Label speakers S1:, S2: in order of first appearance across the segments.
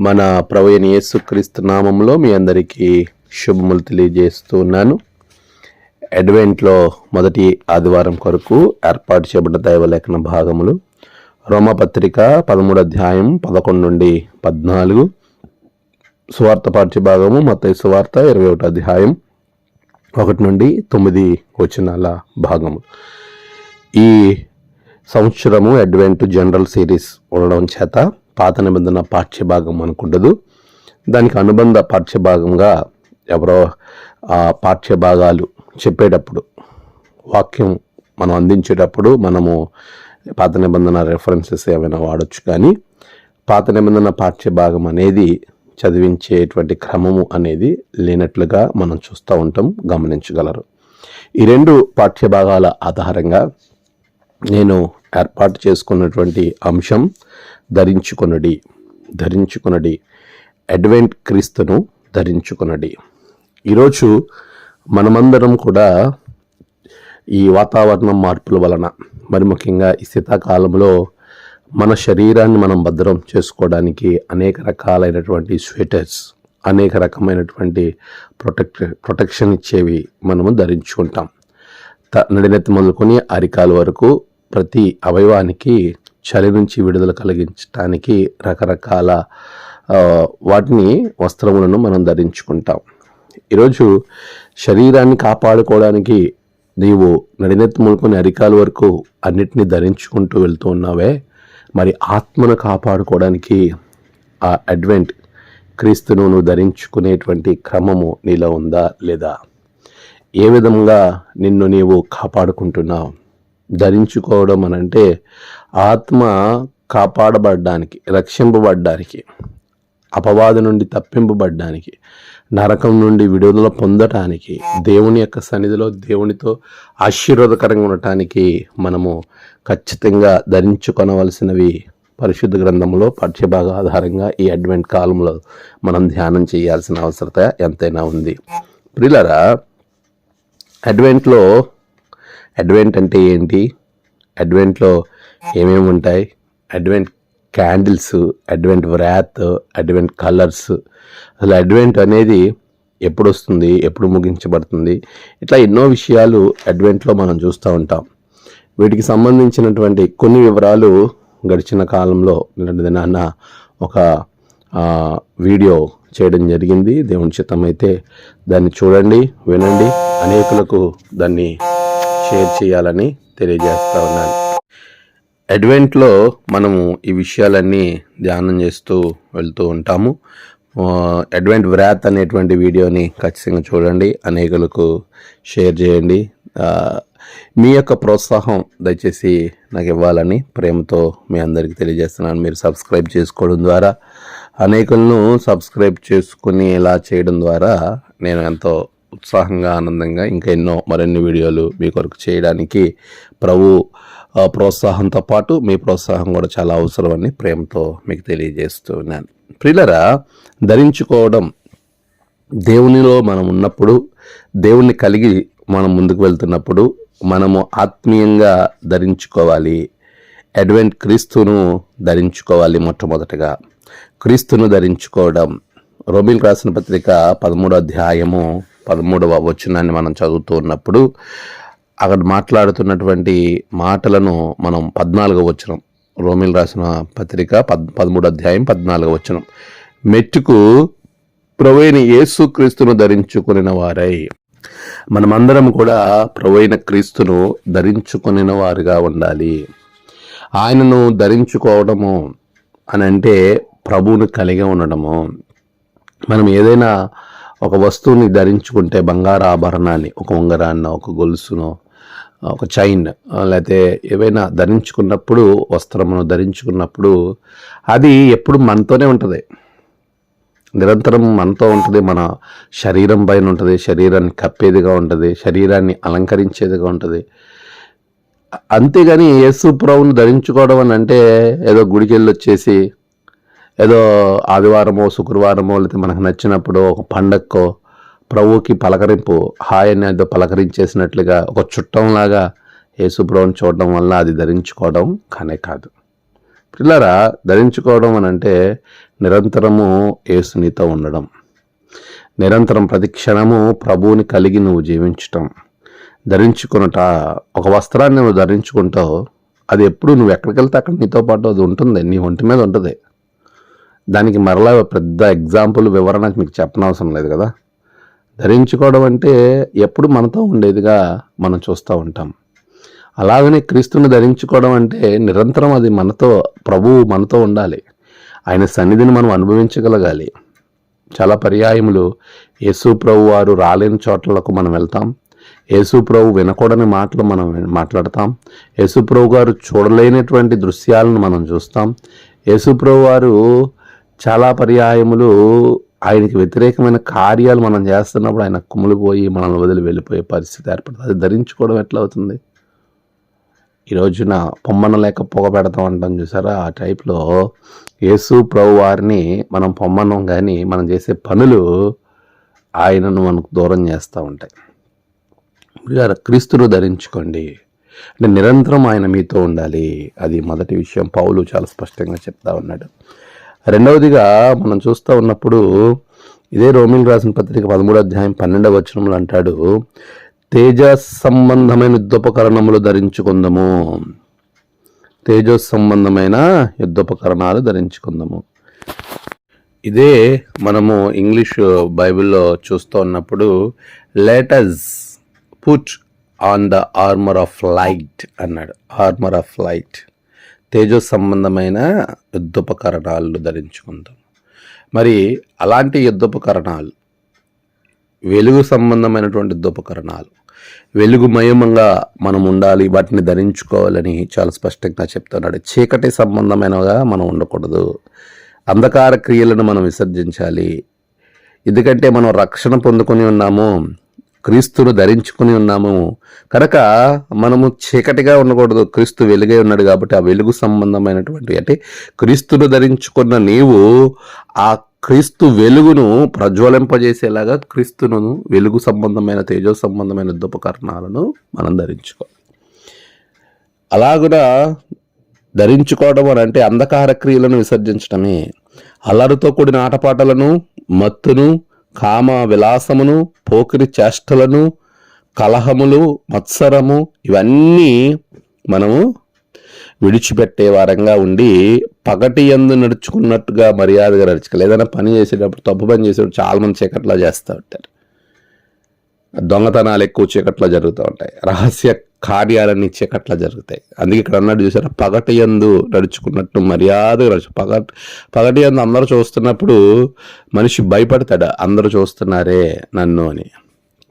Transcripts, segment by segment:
S1: మన ప్రవీణ యేసుక్రీస్తు నామంలో మీ అందరికీ శుభములు తెలియజేస్తున్నాను అడ్వెంట్లో మొదటి ఆదివారం కొరకు ఏర్పాటు చేయబడిన దైవలేఖన భాగములు రోమపత్రిక పదమూడు అధ్యాయం పదకొండు నుండి పద్నాలుగు. సువార్త పాఠ్య భాగము మొత్తం సువార్త ఇరవై ఒకటి అధ్యాయం ఒకటి నుండి తొమ్మిది వచనాల భాగము. ఈ సంవత్సరము అడ్వెంట్ జనరల్ సిరీస్ ఉండడం చేత పాత నిబంధన పాఠ్యభాగం అనుకుండదు. దానికి అనుబంధ పాఠ్యభాగంగా ఎవరో ఆ పాఠ్యభాగాలు చెప్పేటప్పుడు వాక్యం మనం అందించేటప్పుడు మనము పాత నిబంధన రెఫరెన్సెస్ ఏమైనా వాడచ్చు కానీ పాత నిబంధన పాఠ్యభాగం అనేది చదివించేటువంటి క్రమము అనేది లేనట్లుగా మనం చూస్తూ ఉంటాం గమనించగలరు. ఈ రెండు పాఠ్యభాగాల ఆధారంగా నేను ఏర్పాటు చేసుకున్నటువంటి అంశం ధరించుకొనడి. ధరించుకొనడి. అడ్వెంట్ క్రీస్తును ధరించుకొనడి. ఈరోజు మనమందరం కూడా ఈ వాతావరణం మార్పుల వలన మరి ముఖ్యంగా ఈ శీతాకాలంలో మన శరీరాన్ని మనం భద్రం చేసుకోవడానికి అనేక రకాలైనటువంటి స్వెటర్స్ అనేక రకమైనటువంటి ప్రొటెక్ట్ ప్రొటెక్షన్ ఇచ్చేవి మనము ధరించుకుంటాం. త నడినెత్తి మొదలుకొని అరికాల వరకు ప్రతి అవయవానికి చలి నుంచి విడుదల కలిగించడానికి రకరకాల వాటిని వస్త్రములను మనం ధరించుకుంటాం. ఈరోజు శరీరాన్ని కాపాడుకోవడానికి నీవు నడినెత్తి మొదలుకొని అరికాల వరకు అన్నిటినీ ధరించుకుంటూ వెళ్తూ ఉన్నావే మరి ఆత్మను కాపాడుకోవడానికి ఆ అడ్వెంట్ క్రీస్తును నువ్వు ధరించుకునేటువంటి క్రమము నీలో ఉందా లేదా? ఏ విధంగా నిన్ను నీవు కాపాడుకుంటున్నావు? ధరించుకోవడం అని అంటే ఆత్మ కాపాడబడ్డానికి రక్షింపబడ్డానికి అపవాది నుండి తప్పింపబడ్డానికి నరకం నుండి విడుదల పొందటానికి దేవుని యొక్క సన్నిధిలో దేవునితో ఆశీర్వాదకరంగా ఉండటానికి మనము ఖచ్చితంగా ధరించుకొనవలసినవి పరిశుద్ధ గ్రంథంలో పాఠ్యభాగ ఆధారంగా ఈ అడ్వెంట్ కాలంలో మనం ధ్యానం చేయాల్సిన అవసరత ఎంతైనా ఉంది. ప్రిలరా అడ్వెంట్లో అడ్వెంట్ అంటే ఏంటి? అడ్వెంట్లో ఏమేమి ఉంటాయి? Advent candles advent wreath advent colours. అసలు అడ్వెంట్ అనేది ఎప్పుడు వస్తుంది ఎప్పుడు ముగించబడుతుంది? ఇట్లా ఎన్నో విషయాలు అడ్వెంట్లో మనం చూస్తూ ఉంటాం. వీటికి సంబంధించినటువంటి కొన్ని వివరాలు గడిచిన కాలంలో నిన్నటి ఒక వీడియో చేయడం జరిగింది. దేవుని చిత్తం అయితే దాన్ని చూడండి వినండి. అనేకులకు దాన్ని షేర్ చేయాలని తెలియజేస్తా ఉన్నాను. అడ్వెంట్లో మనము ఈ విషయాలన్నీ ధ్యానం చేస్తూ వెళ్తూ ఉంటాము. అడ్వెంట్ వ్రాత్ అనేటువంటి వీడియోని ఖచ్చితంగా చూడండి అనేకులకు షేర్ చేయండి. మీ యొక్క ప్రోత్సాహం దయచేసి నాకు ఇవ్వాలని ప్రేమతో మీ అందరికీ తెలియజేస్తున్నాను. మీరు సబ్స్క్రైబ్ చేసుకోవడం ద్వారా అనేకులను సబ్స్క్రైబ్ చేసుకుని ఇలా చేయడం ద్వారా నేను ఎంతో ఉత్సాహంగా ఆనందంగా ఇంకా ఎన్నో మరిన్ని వీడియోలు మీ కొరకు చేయడానికి ప్రభు ప్రోత్సాహంతో పాటు మీ ప్రోత్సాహం కూడా చాలా అవసరమని ప్రేమతో మీకు తెలియజేస్తున్నాను ప్రిల్లరా ధరించుకోవడం దేవునిలో మనం ఉన్నప్పుడు దేవుణ్ణి కలిగి మనం ముందుకు వెళ్తున్నప్పుడు మనము ఆత్మీయంగా ధరించుకోవాలి. అడ్వెంట్ క్రీస్తును ధరించుకోవాలి మొట్టమొదటగా. క్రీస్తును ధరించుకోవడం. రోమిన్ రాసిన పత్రిక పదమూడో అధ్యాయము పదమూడవ వచనాన్ని మనం చదువుతూ ఉన్నప్పుడు అక్కడ మాట్లాడుతున్నటువంటి మాటలను మనం పద్నాలుగో వచనం రోమిల్ రాసిన పత్రిక పద్ పదమూడు అధ్యాయం పద్నాలుగో వచనం. మెట్టుకు ప్రవైన యేసు క్రీస్తును ధరించుకుని వారై. మనమందరం కూడా ప్రవైన క్రీస్తును ధరించుకుని వారుగా ఉండాలి. ఆయనను ధరించుకోవడము అని అంటే ప్రభువును కలిగి ఉండడము. మనం ఏదైనా ఒక వస్తువుని ధరించుకుంటే బంగారు ఆభరణాన్ని ఒక ఉంగరాన్న ఒక గొలుసునో ఒక చైన్ లేకపోతే ఏవైనా ధరించుకున్నప్పుడు వస్త్రమును ధరించుకున్నప్పుడు అది ఎప్పుడు మనతోనే ఉంటుంది. నిరంతరం మనతో ఉంటుంది మన శరీరం పైన ఉంటుంది శరీరాన్ని కప్పేదిగా ఉంటుంది శరీరాన్ని అలంకరించేదిగా ఉంటుంది. అంతేగాని యేసు ప్రభువును ధరించుకోవడం అని అంటే ఏదో గుడికి వెళ్ళి వచ్చేసి ఏదో ఆదివారమో శుక్రవారమో లేకపోతే మనకు నచ్చినప్పుడు ఒక పండక్కో ప్రభువుకి పలకరింపు హాయ్ అని ఏదో పలకరించేసినట్లుగా ఒక చుట్టంలాగా యేసుప్రభుని చూడడం వల్ల అది ధరించుకోవడం కానే కాదు. పిల్లరా ధరించుకోవడం అని అంటే నిరంతరము యేసునితో ఉండడం. నిరంతరం ప్రతి క్షణము ప్రభువుని కలిగి నువ్వు జీవించటం. ధరించుకున్నట ఒక వస్త్రాన్ని నువ్వు ధరించుకుంటావు అది ఎప్పుడు నువ్వు ఎక్కడికి వెళ్తే అక్కడ నీతో పాటు అది ఉంటుంది నీ ఒంటి మీద ఉంటుంది. దానికి మరలా పెద్ద ఎగ్జాంపుల్ వివరణ మీకు చెప్పనవసరం లేదు కదా. ధరించుకోవడం అంటే ఎప్పుడు మనతో ఉండేదిగా మనం చూస్తూ ఉంటాం. అలాగనే క్రీస్తుని ధరించుకోవడం అంటే నిరంతరం అది మనతో ప్రభువు మనతో ఉండాలి. ఆయన సన్నిధిని మనం అనుభవించగలగాలి. చాలా పర్యాయములు. యేసు ప్రభు వారు రాలేని చోట్లకు మనం వెళ్తాం. యేసు ప్రభు వినకూడని మాటలు మనం మాట్లాడతాం. యేసు ప్రభు గారు చూడలేనటువంటి దృశ్యాలను మనం చూస్తాం. యేసు ప్రభు వారు చాలా పర్యాయములు ఆయనకి వ్యతిరేకమైన కార్యాలు మనం చేస్తున్నప్పుడు ఆయన కుమ్ములిపోయి మనల్ని వదిలి వెళ్ళిపోయే పరిస్థితి ఏర్పడుతుంది. అది ధరించుకోవడం ఎట్లా అవుతుంది? ఈ రోజున పొమ్మన లేక పొగ పెడతాం అంటాం చూసారా? ఆ టైప్లో యేసు ప్రభు వారిని మనం పొమ్మనం కానీ మనం చేసే పనులు ఆయనను మనకు దూరం చేస్తూ ఉంటాయి. ప్రియులారా, క్రీస్తును ధరించుకోండి. అంటే నిరంతరం ఆయన మీతో ఉండాలి. అది మొదటి విషయం పౌలు చాలా స్పష్టంగా చెప్తా ఉన్నాడు. రెండవదిగా మనం చూస్తూ ఉన్నప్పుడు ఇదే రోమిల్ రాసిన పత్రిక పదమూడో అధ్యాయం పన్నెండవ వచనంలో అంటాడు తేజ సంబంధమైన యుద్ధోపకరణములు ధరించుకుందాము. తేజస్ సంబంధమైన యుద్ధోపకరణాలు ధరించుకుందాము. ఇదే మనము ఇంగ్లీష్ బైబిల్లో చూస్తూ ఉన్నప్పుడు let us put on the armour of light అన్నాడు. ఆర్మర్ ఆఫ్ లైట్ తేజో సంబంధమైన యుద్ధోపకరణాలు ధరించుకుందాం. మరి అలాంటి యుద్ధోపకరణాలు వెలుగు సంబంధమైనటువంటి యుద్ధోపకరణాలు వెలుగుమయమంగా మనం ఉండాలి వాటిని ధరించుకోవాలని చాలా స్పష్టంగా చెప్తున్నాడు. చీకటి సంబంధమైనగా మనం ఉండకూడదు. అంధకార క్రియలను మనం విసర్జించాలి. ఎందుకంటే మనం రక్షణ పొందుకొని ఉన్నాము. క్రీస్తును ధరించుకుని ఉన్నాము. కనుక మనము చీకటిగా ఉండకూడదు. క్రీస్తు వెలుగై ఉన్నాడు కాబట్టి ఆ వెలుగు సంబంధమైనటువంటి అంటే క్రీస్తును ధరించుకున్న నీవు ఆ క్రీస్తు వెలుగును ప్రజ్వలింపజేసేలాగా క్రీస్తును వెలుగు సంబంధమైన తేజో సంబంధమైన దుపకరణాలను మనం ధరించుకోవాలి. అలాగున ధరించుకోవడం అని అంటే అంధకార క్రియలను విసర్జించడమే. అల్లరితో కూడిన ఆటపాటలను మత్తును కామ విలాసమును పోకిరి చేష్టలను కలహములు మత్సరము ఇవన్నీ మనము విడిచిపెట్టే వారంగా ఉండి పగటి ఎందు నడుచుకున్నట్టుగా మర్యాదగా నడుచుకోవాలి. ఏదైనా పని చేసేటప్పుడు తప్పు పని చేసేటప్పుడు చాలా మంది చేస్తూ ఉంటారు. దొంగతనాలు ఎక్కువ చీకట్లో జరుగుతూ ఉంటాయి. రహస్య కార్యాలన్నీ చీకట్లో జరుగుతాయి. అందుకే ఇక్కడ అన్నట్టు చూసారా పగటి ఎందు నడుచుకున్నట్టు మర్యాదగా నడుచు పగ పగటి ఎందు అందరూ చూస్తున్నప్పుడు మనిషి భయపడతాడు అందరూ చూస్తున్నారే నన్ను అని.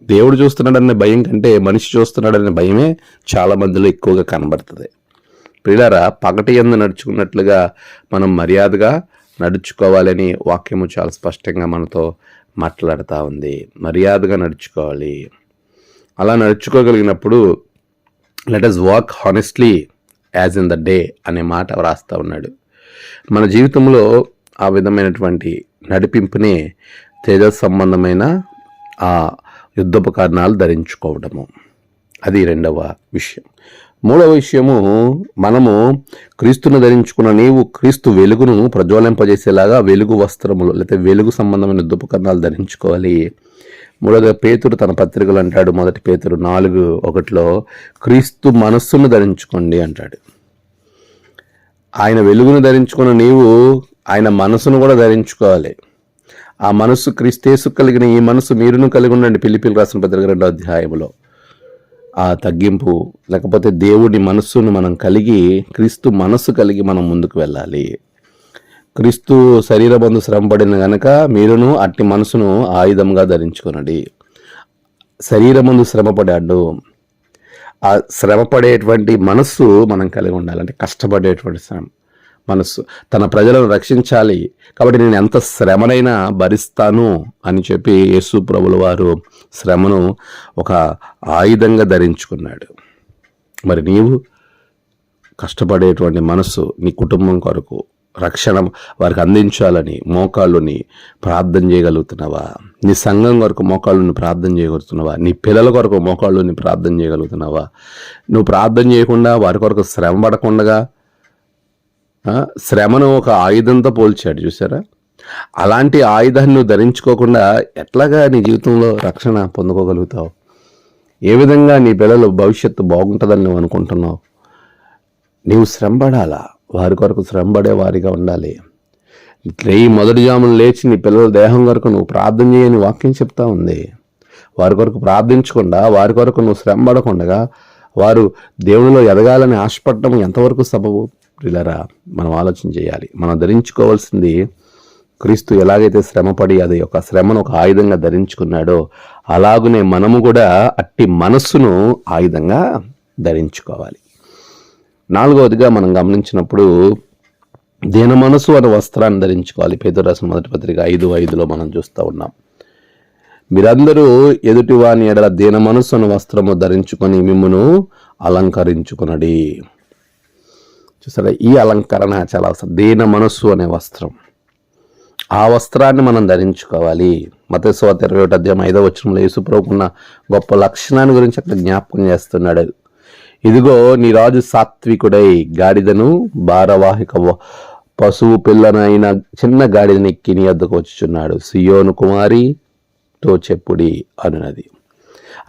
S1: దేవుడు చూస్తున్నాడనే భయం కంటే మనిషి చూస్తున్నాడనే భయమే చాలా మందిలో ఎక్కువగా కనబడుతుంది. ప్రియులారా పగటి ఎందు నడుచుకున్నట్లుగా మనం మర్యాదగా నడుచుకోవాలని వాక్యము చాలా స్పష్టంగా మనతో మాట్లాడుతూ ఉంది. మర్యాదగా నడుచుకోవాలి. అలా నడుచుకోగలిగినప్పుడు let us walk honestly as in the day అనే మాట వ్రాస్తూ ఉన్నాడు. మన జీవితంలో ఆ విధమైనటువంటి నడిపింపునే తేజస్ సంబంధమైన ఆ యుద్ధోపకరణాలు ధరించుకోవడము. అది రెండవ విషయం. మూడవ విషయము మనము క్రీస్తును ధరించుకున్న నీవు క్రీస్తు వెలుగును ప్రజ్వలింపజేసేలాగా వెలుగు వస్త్రములు లేకపోతే వెలుగు సంబంధమైన దుపకరణాలు ధరించుకోవాలి. మూడవది పేతురు తన పత్రికలు అంటాడు మొదటి పేతురు నాలుగు ఒకటిలో క్రీస్తు మనస్సును ధరించుకోండి అంటాడు. ఆయన వెలుగును ధరించుకున్న నీవు ఆయన మనసును కూడా ధరించుకోవాలి. ఆ మనసు క్రీస్తేసు కలిగిన ఈ మనసు మీరును కలిగి ఉండండి పిలిపిలు రాసిన పత్రిక రెండో అధ్యాయంలో ఆ తగ్గింపు లేకపోతే దేవుడి మనస్సును మనం కలిగి క్రీస్తు మనస్సు కలిగి మనం ముందుకు వెళ్ళాలి. క్రీస్తు శరీరబంధు శ్రమపడిన గనక మీరును అట్టి మనసును ఆయుధంగా ధరించుకునండి. శరీరమందు శ్రమపడాడు. ఆ శ్రమపడేటువంటి మనస్సు మనం కలిగి ఉండాలంటే కష్టపడేటువంటి శ్రమ మనస్సు. తన ప్రజలను రక్షించాలి. కాబట్టి నేను ఎంత శ్రమనైనా భరిస్తాను అని చెప్పి యేసు ప్రభుల వారు శ్రమను ఒక ఆయుధంగా ధరించుకున్నాడు. మరి నీవు కష్టపడేటువంటి మనస్సు నీ కుటుంబం కొరకు రక్షణ వారికి అందించాలని మోకాళ్ళుని ప్రార్థన చేయగలుగుతున్నావా? నీ సంఘం కొరకు మోకాళ్ళుని ప్రార్థన చేయగలుగుతున్నావా? నీ పిల్లల కొరకు మోకాళ్ళుని ప్రార్థన చేయగలుగుతున్నావా? నువ్వు ప్రార్థన చేయకుండా వారి కొరకు శ్రమ పడకుండా శ్రమను ఒక ఆయుధంతో పోల్చాడు చూసారా అలాంటి ఆయుధాన్ని నువ్వు ధరించుకోకుండా ఎట్లాగా నీ జీవితంలో రక్షణ పొందుకోగలుగుతావు? ఏ విధంగా నీ పిల్లలు భవిష్యత్తు బాగుంటుందని నువ్వు అనుకుంటున్నావు? నీవు శ్రమపడాలా వారి కొరకు శ్రమపడే వారిగా ఉండాలి. రేయి మొదటి జామున లేచి నీ పిల్లల దేహం కొరకు నువ్వు ప్రార్థన చేయని వాక్యం చెప్తా ఉంది. వారి కొరకు ప్రార్థించకుండా వారి కొరకు నువ్వు శ్రమ పడకుండా వారు దేవునిలో ఎదగాలని ఆశపడటం ఎంతవరకు సబబు? ప్రిలరా మనం ఆలోచన చేయాలి. మనం ధరించుకోవాల్సింది క్రీస్తు ఎలాగైతే శ్రమపడి అది ఒక శ్రమను ఒక ఆయుధంగా ధరించుకున్నాడో అలాగునే మనము కూడా అట్టి మనస్సును ఆయుధంగా ధరించుకోవాలి. నాలుగవదిగా మనం గమనించినప్పుడు దీన మనసు అనే వస్త్రాన్ని ధరించుకోవాలి. పేదరు మొదటి పత్రిక ఐదు ఐదులో మనం చూస్తూ ఉన్నాం. మీరందరూ ఎదుటి వాని ఎడల దీన మనసు అనే వస్త్రము ధరించుకొని మిమ్మును అలంకరించుకునడి. చూసారా? ఈ అలంకరణ చాలా అవసరం. దీన మనస్సు అనే వస్త్రం. ఆ వస్త్రాన్ని మనం ధరించుకోవాలి. మతస్వాత ఇరవై ఒకటి అధ్యాయం ఐదో వచనంలో యేసుప్రభుకున్న గొప్ప లక్షణాన్ని గురించి అక్కడ జ్ఞాపకం చేస్తున్నాడు. ఇదిగో నీ రాజు సాత్వికుడై గాడిదను భారవాహిక పశువు పిల్లనైన చిన్న గాడిదని ఎక్కి నీ వద్దకు వచ్చుచున్నాడు. సియోను కుమారి తో చెప్పుడి అనునది.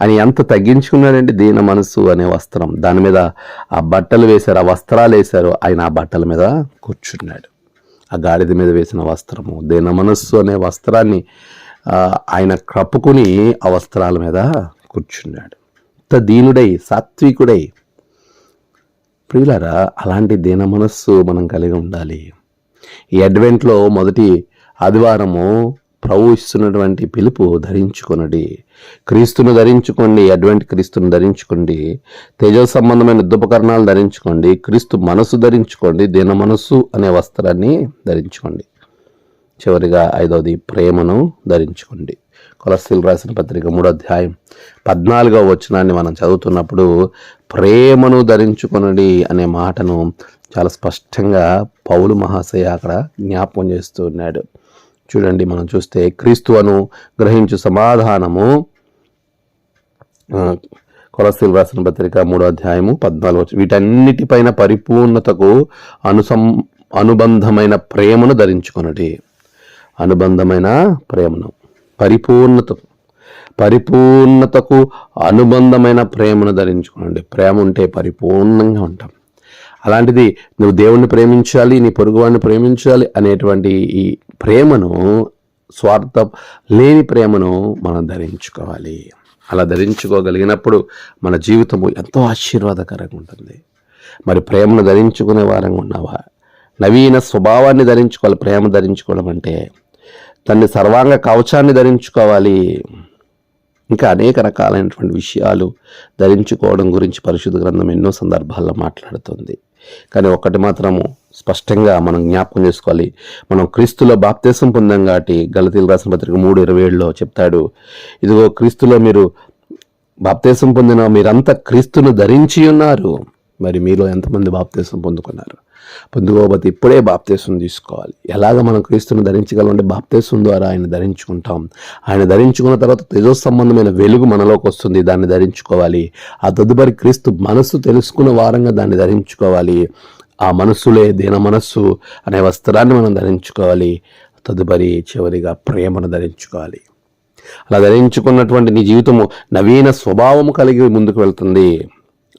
S1: అని ఎంత తగ్గించుకున్నాడంటే దీన మనసు అనే వస్త్రం. దాని మీద ఆ బట్టలు వేశారు ఆ వస్త్రాలు వేశారు. ఆయన ఆ బట్టల మీద కూర్చున్నాడు. ఆ గాడిద మీద వేసిన వస్త్రము దీన మనస్సు అనే వస్త్రాన్ని ఆయన కప్పుకుని ఆ వస్త్రాల మీద కూర్చున్నాడు. దీనుడై సాత్వికుడై ప్రియులారా అలాంటి దీన మనస్సు మనం కలిగి ఉండాలి. ఈ అడ్వెంట్లో మొదటి ఆదివారము ప్రభు ఇస్తున్నటువంటి పిలుపు ధరించుకొనడి. క్రీస్తును ధరించుకోండి అడ్వెంట్ క్రీస్తును ధరించుకోండి తేజో సంబంధమైన యుద్ధోపకరణాలు ధరించుకోండి క్రీస్తు మనసు ధరించుకోండి దీన మనస్సు అనే వస్త్రాన్ని ధరించుకోండి. చివరిగా ఐదవది ప్రేమను ధరించుకోండి. కొలస్సీలు రాసిన పత్రిక మూడో అధ్యాయం పద్నాలుగవ వచనాన్ని మనం చదువుతున్నప్పుడు ప్రేమను ధరించుకునడి అనే మాటను చాలా స్పష్టంగా పౌలు మహాశయ అక్కడ జ్ఞాపకం చేస్తూ ఉన్నాడు. చూడండి మనం చూస్తే క్రీస్తువను గ్రహించు సమాధానము ఆ, కొలసీలు రాసిన పత్రిక మూడో అధ్యాయము పద్నాలుగు వీటన్నిటిపైన పరిపూర్ణతకు అనుసం అనుబంధమైన ప్రేమను ధరించుకొనటి అనుబంధమైన ప్రేమను. పరిపూర్ణత పరిపూర్ణతకు అనుబంధమైన ప్రేమను ధరించుకోండి ప్రేమ ఉంటే పరిపూర్ణంగా ఉంటాం. అలాంటిది నువ్వు దేవుణ్ణి ప్రేమించాలి నీ పొరుగువాడిని ప్రేమించాలి అనేటువంటి ఈ ప్రేమను స్వార్థం లేని ప్రేమను మనం ధరించుకోవాలి. అలా ధరించుకోగలిగినప్పుడు మన జీవితము ఎంతో ఆశీర్వాదకరంగా ఉంటుంది. మరి ప్రేమను ధరించుకునే వారంగా ఉన్నావా? నవీన స్వభావాన్ని ధరించుకోవాలి ప్రేమ ధరించుకోవడం అంటే తన్ని సర్వాంగ కవచాన్ని ధరించుకోవాలి. ఇంకా అనేక రకాలైనటువంటి విషయాలు ధరించుకోవడం గురించి పరిశుద్ధ గ్రంథం ఎన్నో సందర్భాల్లో మాట్లాడుతుంది. కానీ ఒకటి మాత్రము స్పష్టంగా మనం జ్ఞాపకం చేసుకోవాలి. మనం క్రీస్తులో బాప్తేశం పొందాం కాబట్టి గలతీలు రాసిన పత్రిక మూడు ఇరవై ఏడులో చెప్తాడు ఇదిగో క్రీస్తులో మీరు బాప్తేశం పొందిన మీరంతా క్రీస్తును ధరించి ఉన్నారు. మరి మీలో ఎంతమంది బాప్తీసం పొందుకున్నారు? పొందుకోకపోతే ఇప్పుడే బాప్తీసం తీసుకోవాలి. ఎలాగ మనం క్రీస్తుని ధరించగలంటే బాప్తీసం ద్వారా ఆయన ధరించుకుంటాం. ఆయన ధరించుకున్న తర్వాత తేజో సంబంధమైన వెలుగు మనలోకి వస్తుంది దాన్ని ధరించుకోవాలి. ఆ తదుపరి క్రీస్తు మనస్సు తెలుసుకున్న వారంగా దాన్ని ధరించుకోవాలి. ఆ మనస్సులే దీన మనస్సు అనే వస్త్రాన్ని మనం ధరించుకోవాలి. తదుపరి చివరిగా ప్రేమను ధరించుకోవాలి. అలా ధరించుకున్నటువంటి నీ జీవితము నవీన స్వభావము కలిగి ముందుకు వెళ్తుంది.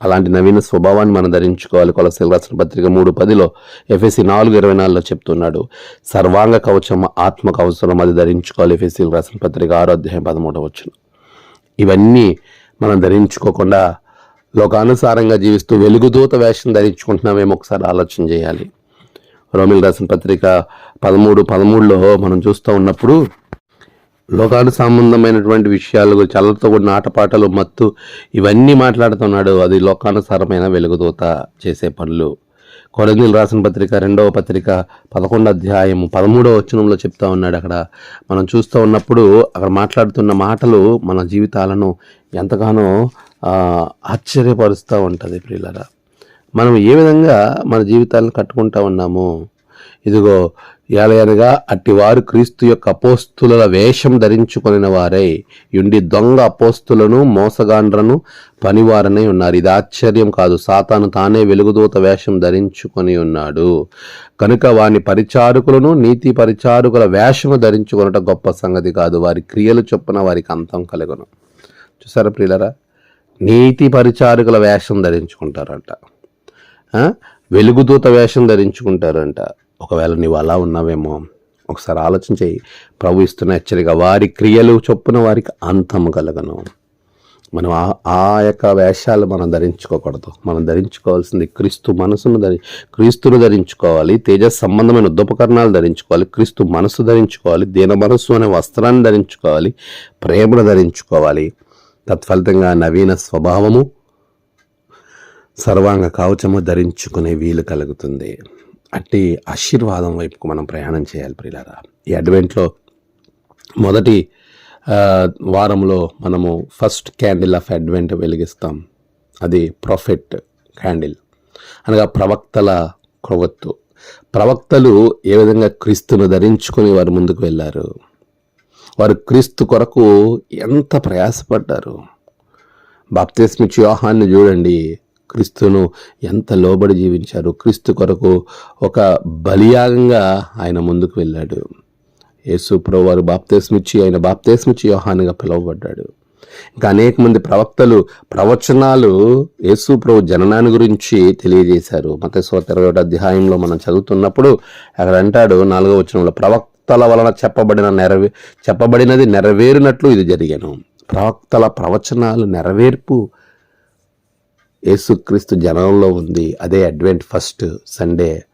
S1: అలాంటి నవీన స్వభావాన్ని మనం ధరించుకోవాలి. కొలసీల రాసిన పత్రిక మూడు పదిలో ఎఫ్ఎస్సి నాలుగు ఇరవై నాలుగులో చెప్తున్నాడు. సర్వాంగ కవచం ఆత్మ అవసరం అది ధరించుకోవాలి. ఎఫ్ఎస్సీలు రాసిన పత్రిక ఆరో అధ్యాయం పదమూడవ వచ్చిన ఇవన్నీ మనం ధరించుకోకుండా లోకానుసారంగా జీవిస్తూ వెలుగుదూత వేషం ధరించుకుంటున్నామేమో ఒకసారి ఆలోచన చేయాలి. రోమిల్ రాసిన పత్రిక పదమూడు పదమూడులో మనం చూస్తూ ఉన్నప్పుడు లోకాను సంబంధమైనటువంటి విషయాలు చల్లతో కూడిన ఆటపాటలు మత్తు ఇవన్నీ మాట్లాడుతున్నాడు. అది లోకానుసారమైన వెలుగుదూత చేసే పనులు. కొరందీలు రాసిన పత్రిక రెండవ పత్రిక పదకొండు అధ్యాయము పదమూడవ వచనంలో చెప్తా ఉన్నాడు. అక్కడ మనం చూస్తూ ఉన్నప్పుడు అక్కడ మాట్లాడుతున్న మాటలు మన జీవితాలను ఎంతగానో ఆశ్చర్యపరుస్తూ ఉంటుంది ప్రియులరా. మనం ఏ విధంగా మన జీవితాలను కట్టుకుంటా ఉన్నాము? ఇదిగో ఎలయనగా అట్టివారు క్రీస్తు యొక్క అపోస్తుల వేషం ధరించుకొనిన వారై. యుండి దొంగ అపోస్తులను మోసగాండ్రను పనివారనే ఉన్నారు. ఇది ఆశ్చర్యం కాదు. సాతాను తానే వెలుగుదూత వేషం ధరించుకొని ఉన్నాడు. కనుక వాని పరిచారకులను నీతి పరిచారకుల వేషము ధరించుకొనట గొప్ప సంగతి కాదు. వారి క్రియలు చొప్పున వారికి అంతం కలుగును. చూసారా ప్రియులరా? నీతి పరిచారకుల వేషం ధరించుకుంటారంట. వెలుగుదూత వేషం ధరించుకుంటారంట. ఒకవేళ నీవు అలా ఉన్నావేమో ఒకసారి ఆలోచన చేయి ప్రభు ఇస్తున్న హెచ్చరిక వారి క్రియలు చొప్పున వారికి అంతము కలగను. మనం ఆ ఆ యొక్క వేషాలు మనం ధరించుకోకూడదు. మనం ధరించుకోవాల్సింది క్రీస్తు మనసును ధరి క్రీస్తును ధరించుకోవాలి తేజస్ సంబంధమైన ఉద్యోపకరణాలు ధరించుకోవాలి క్రీస్తు మనసు ధరించుకోవాలి దీన మనస్సు అనే వస్త్రాన్ని ధరించుకోవాలి ప్రేమను ధరించుకోవాలి. తత్ఫలితంగా నవీన స్వభావము సర్వాంగ కవచము ధరించుకునే వీలు కలుగుతుంది. అట్టి ఆశీర్వాదం వైపుకు మనం ప్రయాణం చేయాలి ప్రియులారా. ఈ అడ్వెంట్లో మొదటి వారంలో మనము ఫస్ట్ క్యాండిల్ ఆఫ్ అడ్వెంట్ వెలిగిస్తాం. అది ప్రొఫెట్ క్యాండిల్. అనగా ప్రవక్తల క్రొవత్తు ప్రవక్తలు ఏ విధంగా క్రీస్తును ధరించుకొని వారు ముందుకు వెళ్ళారు? వారు క్రీస్తు కొరకు ఎంత ప్రయాసపడ్డారు? బాప్తిస్మిచ్ యోహాన్ని చూడండి. క్రీస్తును ఎంత లోబడి జీవించారు. క్రీస్తు కొరకు ఒక బలియాగంగా ఆయన ముందుకు వెళ్ళాడు. యేసు ప్రభు వారు బాప్తిస్మిచ్చి ఆయన బాప్తిస్మిచ్చి యోహానుగా పిలువబడ్డాడు. ఇంకా అనేక మంది ప్రవక్తలు ప్రవచనాలు యేసు ప్రభు జననాన్ని గురించి తెలియజేశారు. మతేశ్వర ఇరవై ఒకటి అధ్యాయంలో మనం చదువుతున్నప్పుడు అక్కడ అంటాడు నాలుగో వచనంలో ప్రవక్తల వలన చెప్పబడిన నెరవే చెప్పబడినది నెరవేరినట్లు ఇది జరిగాను. ప్రవక్తల ప్రవచనాలు నెరవేర్పు యేసుక్రీస్తు జనంలో ఉంది. అదే అడ్వెంట్ ఫస్ట్ సండే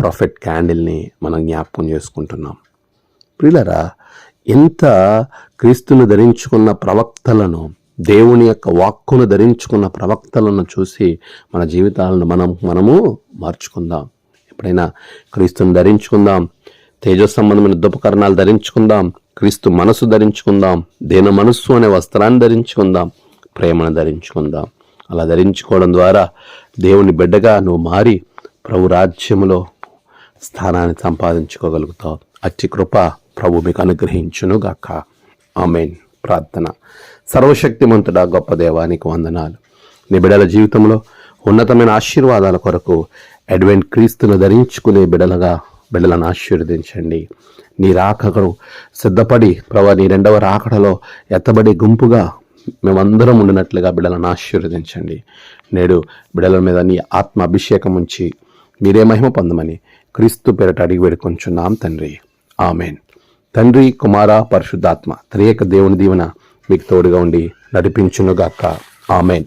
S1: ప్రాఫిట్ క్యాండిల్ని మనం జ్ఞాపకం చేసుకుంటున్నాం. ప్రిలరా ఎంత క్రీస్తును ధరించుకున్న ప్రవక్తలను దేవుని యొక్క వాక్కును ధరించుకున్న ప్రవక్తలను చూసి మన జీవితాలను మనం మనము మార్చుకుందాం. ఎప్పుడైనా క్రీస్తుని ధరించుకుందాం తేజో సంబంధమైన దుపకరణాలు ధరించుకుందాం క్రీస్తు మనసు ధరించుకుందాం దేన మనస్సు అనే వస్త్రాన్ని ధరించుకుందాం ప్రేమను ధరించుకుందాం. అలా ధరించుకోవడం ద్వారా దేవుని బిడ్డగా నువ్వు మారి ప్రభు రాజ్యంలో స్థానాన్ని సంపాదించుకోగలుగుతావు. అట్టి కృప ప్రభు మీకు అనుగ్రహించునుగాక. ఆమెన్. ప్రార్థన. సర్వశక్తిమంతుడా గొప్ప దేవానికి వందనాలు. నీ బిడల జీవితంలో ఉన్నతమైన ఆశీర్వాదాల కొరకు అడ్వెంట్ క్రీస్తును ధరించుకునే బిడలగా బిడలను ఆశీర్వదించండి. నీ రాకను సిద్ధపడి ప్రభా నీ రెండవ రాకడలో ఎత్తబడి గుంపుగా మేమందరం ఉండినట్లుగా బిడ్డలను ఆశీర్వదించండి. నేడు బిడల మీద నీ ఆత్మ అభిషేకం ఉంచి మీరే మహిమ పొందమని క్రీస్తు పేరట అడిగి వేడుకొంచున్నాం తండ్రి. ఆమెన్. తండ్రి కుమార పరిశుద్ధాత్మ త్రియక దేవుని దీవెన మీకు తోడుగా ఉండి నడిపించునుగాక. ఆమెన్.